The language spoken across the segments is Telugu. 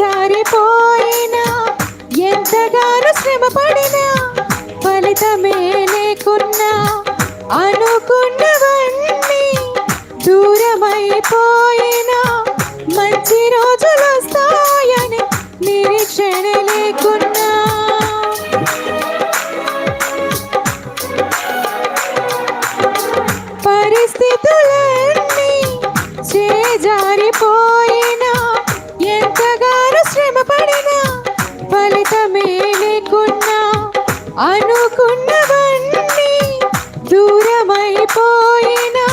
జారిపోయినా ఎంతగానో శ్రమ పడినా ఫలితమే లేకున్నా అనుకున్నవన్నీ దూరమైపోయినా మంచి రోజులు వస్తాయని నిరీక్షణ లేకున్నా. పరిస్థితులన్నీ చేజారిపో ఎంతగానో పడినా ఫలితమే లేకున్నా అనుకున్నవన్నీ దూరమైపోయినా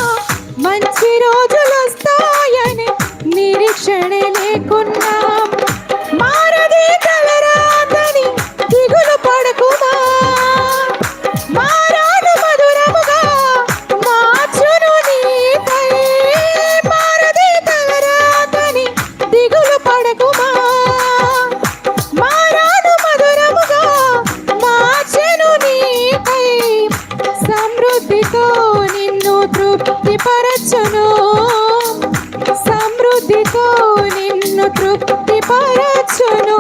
మంచి రోజులు వస్తాయని నిరీక్షణ లేకున్నా জনো সাম্প্রতিক নিম্ন তৃপ্তি পারার জন্য